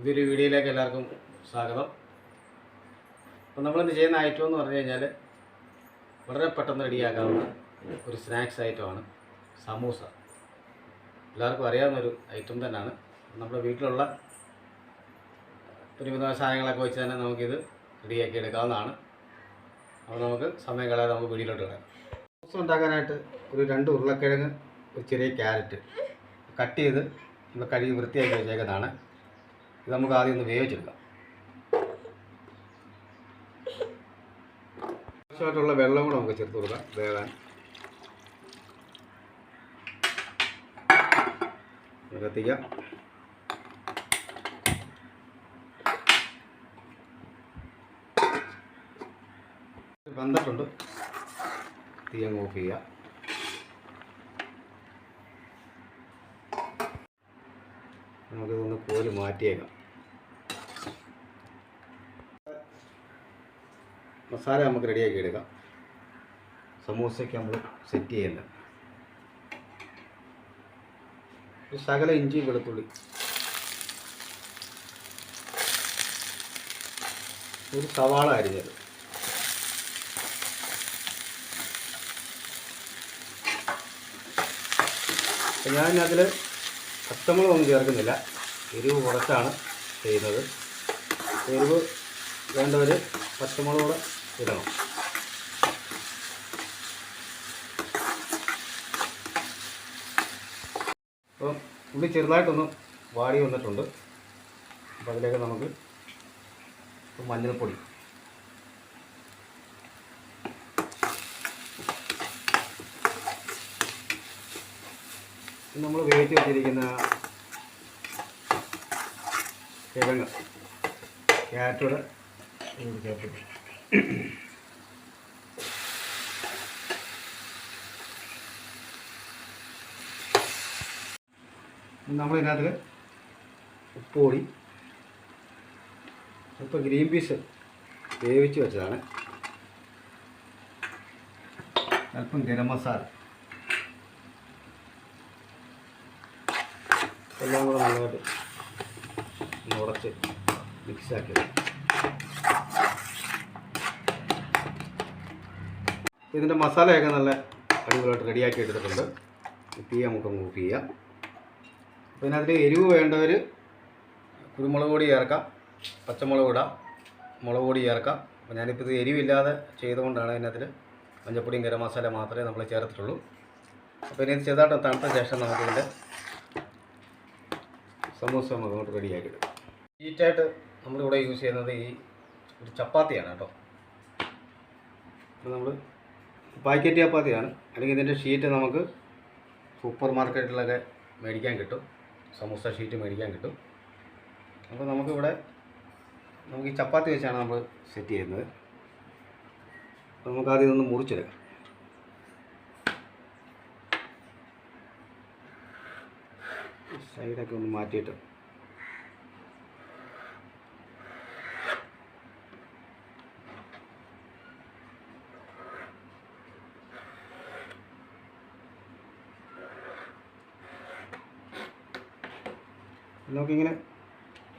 ഇതൊരു വീഡിയോയിലേക്ക് എല്ലാവർക്കും സ്വാഗതം. അപ്പോൾ നമ്മളിന്ന് ചെയ്യുന്ന ഐറ്റം എന്ന് പറഞ്ഞു കഴിഞ്ഞാൽ വളരെ പെട്ടെന്ന് റെഡിയാക്കാവുന്ന ഒരു സ്നാക്സ് ഐറ്റമാണ് സമൂസ. എല്ലാവർക്കും അറിയാവുന്ന ഒരു ഐറ്റം തന്നെയാണ്. നമ്മുടെ വീട്ടിലുള്ള പരിമിതമായ സാധനങ്ങളൊക്കെ വെച്ച് തന്നെ നമുക്കിത് റെഡിയാക്കി എടുക്കാവുന്നതാണ്. അപ്പോൾ നമുക്ക് സമയം കളയാതെ നമുക്ക് വീട്ടിലോട്ട് കിടാം സമൂസ ഉണ്ടാക്കാനായിട്ട് ഒരു രണ്ട് ഉരുളക്കിഴങ്ങ് ഒരു ചെറിയ ക്യാരറ്റ് കട്ട് ചെയ്ത് നമ്മൾ കഴുകി വൃത്തിയാക്കി വെച്ചേക്കുന്നതാണ്. ഇത് നമുക്ക് ആദ്യം ഒന്ന് വേവിച്ചെടുക്കാം. ആവശ്യമായിട്ടുള്ള വെള്ളം കൂടെ നമുക്ക് ചേർത്ത് കൊടുക്കാം വേവാൻ. കത്തിക്കാം വന്നിട്ടുണ്ട് തീ അങ്ങ് ഓഫ് ചെയ്യുക. നമുക്കിതൊന്ന് കോൽ മാറ്റിയേക്കാം. മസാല നമുക്ക് റെഡിയാക്കി എടുക്കാം. സമൂസയ്ക്ക് നമ്മൾ സെറ്റ് ചെയ്യല്ല സകല ഇഞ്ചി വെളുത്തുള്ളി. ഒരു സവാള അരിഞ്ഞത്. ഞാനതിൽ പച്ചമുളകൊന്നും ചേർക്കുന്നില്ല. എരിവ് കുറച്ചാണ് ചെയ്യുന്നത്. എരിവ് വേണ്ടവർ പച്ചമുളക് കൂടെ ഇടണം. അപ്പം ഉള്ളി ചെറുതായിട്ടൊന്ന് വാടി വന്നിട്ടുണ്ട്. അപ്പോൾ അതിലേക്ക് നമുക്ക് മഞ്ഞൾപ്പൊടി. നമ്മൾ വേവിച്ച് വെച്ചിരിക്കുന്ന കിഴങ്ങ് ക്യാരറ്റോടെ ചേർത്തിട്ടുണ്ട് ചേർത്തിട്ട് നമ്മൾ ഇതിനകത്ത് ഉപ്പ് പൊടി ഇപ്പോൾ ഗ്രീൻ പീസ് വേവിച്ച് വെച്ചതാണ്. അല്പം ഗരം മസാല. എല്ലാം കൂടെ നല്ലതായിട്ട് ഉടച്ച് മിക്സാക്കി ഇതിന്റെ മസാലയൊക്കെ നല്ല അടിപൊളിയായിട്ട് റെഡിയാക്കി എടുത്തിട്ടുണ്ട്. തീ നമുക്ക് മൂവ് ചെയ്യാം. അപ്പോൾ ഇതിനകത്ത് എരിവ് വേണ്ടവർ കുരുമുളക് പൊടി ചേർക്കാം പച്ചമുളക് ഇടാം മുളക് പൊടി ചേർക്കാം. അപ്പോൾ ഞാനിപ്പോൾ ഇത് എരിവില്ലാതെ ചെയ്തുകൊണ്ടാണ് അതിനകത്തിൽ മഞ്ഞപ്പൊടിയും ഗരം മസാല മാത്രമേ നമ്മൾ ചേർത്തിട്ടുള്ളൂ. അപ്പോൾ ഇനി ചെറുതായിട്ട് തണുത്ത ശേഷം നമുക്കിതിന്റെ സമൂസ നമുക്ക് അങ്ങോട്ട് റെഡിയാക്കി എടുക്കാം. ഹീറ്റായിട്ട് നമ്മളിവിടെ യൂസ് ചെയ്യുന്നത് ഈ ഒരു ചപ്പാത്തിയാണ് കേട്ടോ. നമ്മൾ പാക്കറ്റ് ചപ്പാത്തിയാണ് അല്ലെങ്കിൽ ഇതിന്റെ ഷീറ്റ് നമുക്ക് സൂപ്പർ മാർക്കറ്റിലൊക്കെ മേടിക്കാൻ കിട്ടും. സമൂസ ഷീറ്റ് മേടിക്കാൻ കിട്ടും. അപ്പോൾ നമുക്കിവിടെ നമുക്ക് ഈ ചപ്പാത്തി വെച്ചാണ് നമ്മൾ സെറ്റ് ചെയ്യുന്നത്. അപ്പോൾ നമുക്കാദ്യം ഇതൊന്ന് മുറിച്ചെടുക്കാം സൈഡൊക്കെ ഒന്ന് മാറ്റിയിട്ട് നമുക്കിങ്ങനെ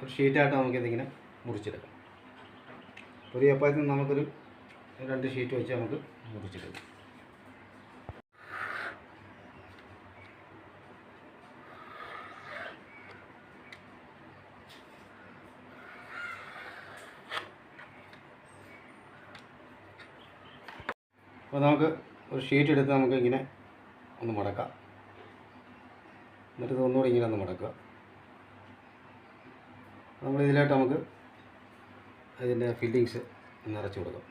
ഒരു ഷീറ്റായിട്ട് നമുക്കിതിങ്ങനെ മുറിച്ചെടുക്കാം. ഒരു ചപ്പാത്തി നമുക്കൊരു രണ്ട് ഷീറ്റ് വെച്ച് നമുക്ക് മുറിച്ചെടുക്കാം. അപ്പോൾ നമുക്ക് ഒരു ഷീറ്റ് എടുത്ത് നമുക്ക് ഇങ്ങനെ ഒന്ന് മടക്കാം. എന്നിട്ട് ഇത് ഒന്നുകൂടി ഇങ്ങനെ ഒന്ന് മടക്കുക. നമ്മൾ ഇതിലായിട്ട് നമുക്ക് അതിന്റെ ഫില്ലിങ്സ് നിറച്ച് കൊടുക്കാം.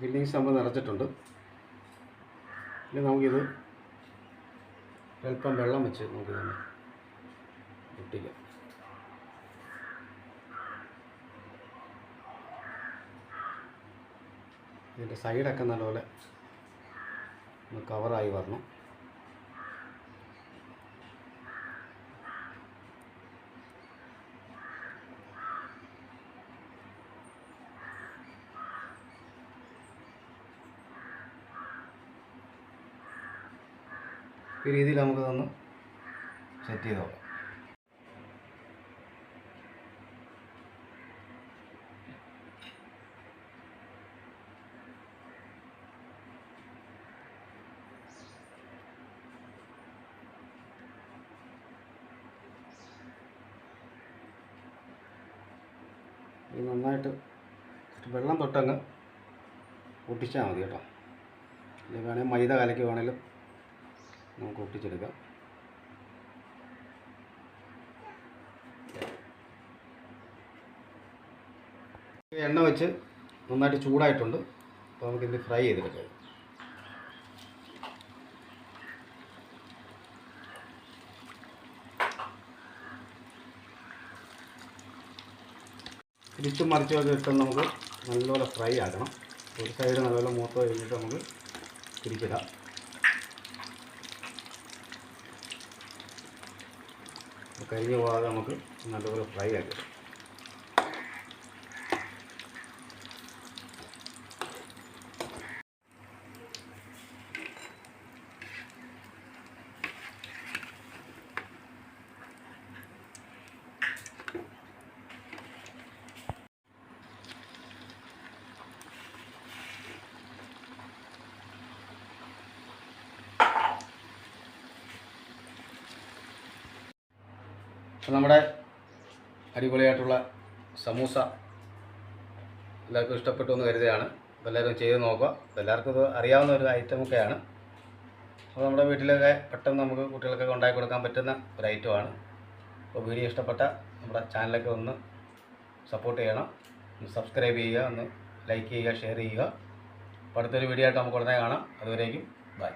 ഫില്ലിങ്സ് നമ്മൾ നിറച്ചിട്ടുണ്ട്. ഇനി നമുക്കിത് അല്പം വെള്ളം വെച്ച് നമുക്ക് തന്നെ കിട്ടില്ല. ഇതിന്റെ സൈഡൊക്കെ നല്ലപോലെ ഒന്ന് കവറായി വരണം. ഈ രീതിയിൽ നമുക്കതൊന്ന് സെറ്റ് ചെയ്തോളാം നന്നായിട്ട് വെള്ളം തൊട്ടങ്ങ് ഒട്ടിച്ചാൽ മതി കേട്ടോ. അല്ലെങ്കിൽ വേണമെങ്കിൽ മൈദ കലക്കി നമുക്ക് ഒട്ടിച്ചെടുക്കാം. എണ്ണ വെച്ച് നന്നായിട്ട് ചൂടായിട്ടുണ്ട്. അപ്പോൾ നമുക്കിത് ഫ്രൈ ചെയ്തെടുക്കാം. തിരിച്ചും മറിച്ചൊക്കെ ഇട്ട് നമുക്ക് നല്ലപോലെ ഫ്രൈ ആക്കണം. ഒരു സൈഡ് നല്ലപോലെ മൂത്ത് കഴിഞ്ഞിട്ട് നമുക്ക് തിരിച്ചിടാം. കരിഞ്ഞ് പോകാതെ നമുക്ക് നല്ലപോലെ ഫ്രൈ ആക്കി അപ്പോൾ നമ്മുടെ അടിപൊളിയായിട്ടുള്ള സമൂസ എല്ലാവർക്കും ഇഷ്ടപ്പെട്ടു എന്ന് കരുതുകയാണ്. അപ്പോൾ എല്ലാവരും ചെയ്ത് നോക്കുക. എല്ലാവർക്കും ഇത് അറിയാവുന്ന ഒരു ഐറ്റമൊക്കെയാണ് അപ്പോൾ നമ്മുടെ വീട്ടിലൊക്കെ പെട്ടെന്ന് നമുക്ക് കുട്ടികൾക്കൊക്കെ ഉണ്ടാക്കി കൊടുക്കാൻ പറ്റുന്ന ഒരു ഐറ്റമാണ് അപ്പോൾ വീഡിയോ ഇഷ്ടപ്പെട്ട നമ്മുടെ ചാനലൊക്കെ ഒന്ന് സപ്പോർട്ട് ചെയ്യണം. ഒന്ന് സബ്സ്ക്രൈബ് ചെയ്യുക ഒന്ന് ലൈക്ക് ചെയ്യുക ഷെയർ ചെയ്യുക. അപ്പോൾ അടുത്തൊരു വീഡിയോ ആയിട്ട് നമുക്ക് ഉടനെ കാണാം. അതുവരേക്കും ബൈ